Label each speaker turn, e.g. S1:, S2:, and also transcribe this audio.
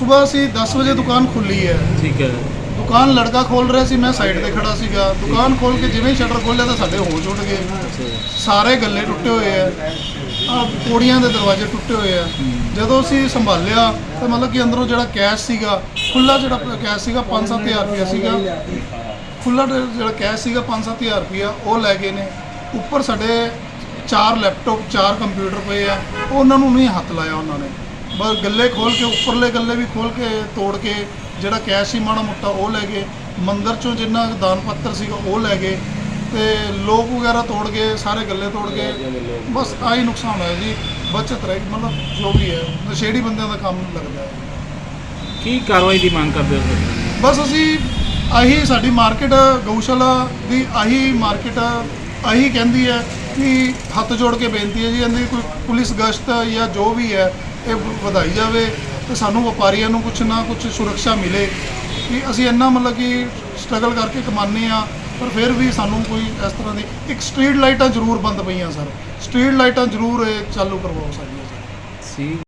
S1: ਸਵੇਰ ਅਸੀਂ 10 ਵਜੇ ਦੁਕਾਨ ਖੁੱਲੀ ਹੈ।
S2: ਠੀਕ ਹੈ।
S1: ਦੁਕਾਨ ਲੜਕਾ ਖੋਲ ਰਿਹਾ ਸੀ ਮੈਂ ਸਾਈਡ ਤੇ ਖੜਾ ਸੀਗਾ। ਦੁਕਾਨ ਖੋਲ ਕੇ ਜਿਵੇਂ ਸ਼ਟਰ ਖੋਲ੍ਹਿਆ ਤਾਂ ਸਾਡੇ ਹੋਸ਼ ਉੱਡ ਗਏ। ਸਾਰੇ ਗੱਲੇ ਟੁੱਟੇ ਹੋਏ ਆ। ਆ ਪੌੜੀਆਂ ਦੇ ਦਰਵਾਜ਼ੇ ਟੁੱਟੇ ਹੋਏ ਆ। ਜਦੋਂ ਅਸੀਂ ਸੰਭਾਲਿਆ ਤਾਂ ਮਤਲਬ ਕਿ ਅੰਦਰੋਂ ਜਿਹੜਾ ਕੈਸ਼ ਸੀਗਾ ਖੁੱਲਾ ਜਿਹੜਾ ਕੈਸ਼ ਸੀਗਾ 5-7000 ਰੁਪਇਆ ਸੀਗਾ। ਖੁੱਲਾ ਜਿਹੜਾ ਕੈਸ਼ ਸੀਗਾ 5-7000 ਰੁਪਇਆ ਉਹ ਲੈ ਗਏ ਨੇ। ਉੱਪਰ ਸਾਡੇ ਚਾਰ ਲੈਪਟਾਪ ਚਾਰ ਕੰਪਿਊਟਰ ਪਏ ਆ। ਉਹ ਉਹਨਾਂ ਨੂੰ ਨਹੀਂ ਹੱਥ ਲਾਇਆ ਉਹਨਾਂ ਨੇ। ਬਸ ਗੱਲੇ ਖੋਲ ਕੇ ਉੱਪਰਲੇ ਗੱਲੇ ਵੀ ਖੋਲ ਕੇ ਤੋੜ ਕੇ ਜਿਹੜਾ ਕੈਸ਼ ਸੀ ਮਾੜਾ ਮੋਟਾ ਉਹ ਲੈ ਗਏ। ਮੰਦਿਰ ਚੋਂ ਜਿੰਨਾ ਦਾਨ ਪੱਤਰ ਸੀਗਾ ਉਹ ਲੈ ਗਏ ਤੇ ਲੋਕ ਵਗੈਰਾ ਤੋੜ ਗਏ ਸਾਰੇ ਗੱਲੇ ਤੋੜ ਗਏ। ਬਸ ਆਹੀ ਨੁਕਸਾਨ ਹੋਇਆ ਜੀ ਬਚਤ ਰਹੀ ਮਤਲਬ ਜੋ ਵੀ ਹੈ ਨਸ਼ੇੜੀ ਬੰਦਿਆਂ ਦਾ ਕੰਮ ਲੱਗਦਾ ਹੈ।
S2: ਕੀ ਕਾਰਵਾਈ ਦੀ ਮੰਗ ਕਰਦੇ ਹੋ ਸਰ
S1: ਬਸ ਅਸੀਂ ਆਹੀ ਸਾਡੀ ਮਾਰਕੀਟ ਗਊਸ਼ਾਲਾ ਦੀ ਆਹੀ ਮਾਰਕੀਟ ਆਹੀ ਕਹਿੰਦੀ ਹੈ ਕਿ ਹੱਥ ਜੋੜ ਕੇ ਬੇਨਤੀ ਹੈ ਜੀ ਇਹਦੀ ਕੋਈ ਪੁਲਿਸ ਗਸ਼ਤ ਜਾਂ ਜੋ ਵੀ ਹੈ ਇਹ ਵਧਾਈ ਜਾਵੇ ਤੇ ਸਾਨੂੰ ਵਪਾਰੀਆਂ ਨੂੰ ਕੁਝ ਨਾ ਕੁਝ ਸੁਰੱਖਿਆ ਮਿਲੇ। ਕਿ ਅਸੀਂ ਇੰਨਾ ਮਤਲਬ ਕਿ ਸਟਰਗਲ ਕਰਕੇ ਕਮਾਉਂਦੇ ਆ ਪਰ ਫਿਰ ਵੀ ਸਾਨੂੰ ਕੋਈ ਇਸ ਤਰ੍ਹਾਂ ਦੀ ਇੱਕ ਸਟਰੀਟ ਲਾਈਟਾਂ ਜ਼ਰੂਰ ਬੰਦ ਪਈਆਂ ਸਰ। ਸਟਰੀਟ ਲਾਈਟਾਂ ਜ਼ਰੂਰ ਇਹ ਚਾਲੂ ਕਰਵਾਓ ਸਾਡੀਆਂ ਸਰ।
S2: ਸੀ